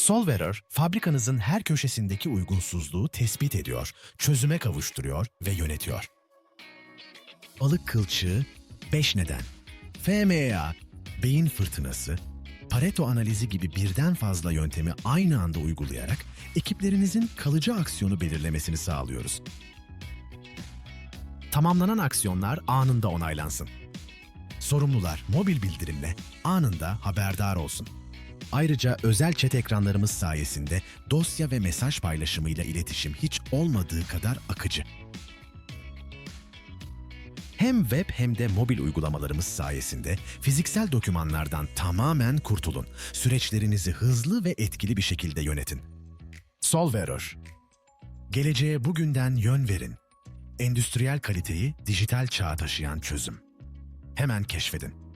Solverer, fabrikanızın her köşesindeki uygunsuzluğu tespit ediyor, çözüme kavuşturuyor ve yönetiyor. Balık kılçığı 5 neden. FMEA, beyin fırtınası, Pareto analizi gibi birden fazla yöntemi aynı anda uygulayarak ekiplerinizin kalıcı aksiyonu belirlemesini sağlıyoruz. Tamamlanan aksiyonlar anında onaylansın. Sorumlular mobil bildirimle anında haberdar olsun. Ayrıca özel chat ekranlarımız sayesinde dosya ve mesaj paylaşımıyla iletişim hiç olmadığı kadar akıcı. Hem web hem de mobil uygulamalarımız sayesinde fiziksel dokümanlardan tamamen kurtulun. Süreçlerinizi hızlı ve etkili bir şekilde yönetin. Solverer. Geleceğe bugünden yön verin. Endüstriyel kaliteyi dijital çağa taşıyan çözüm. Hemen keşfedin.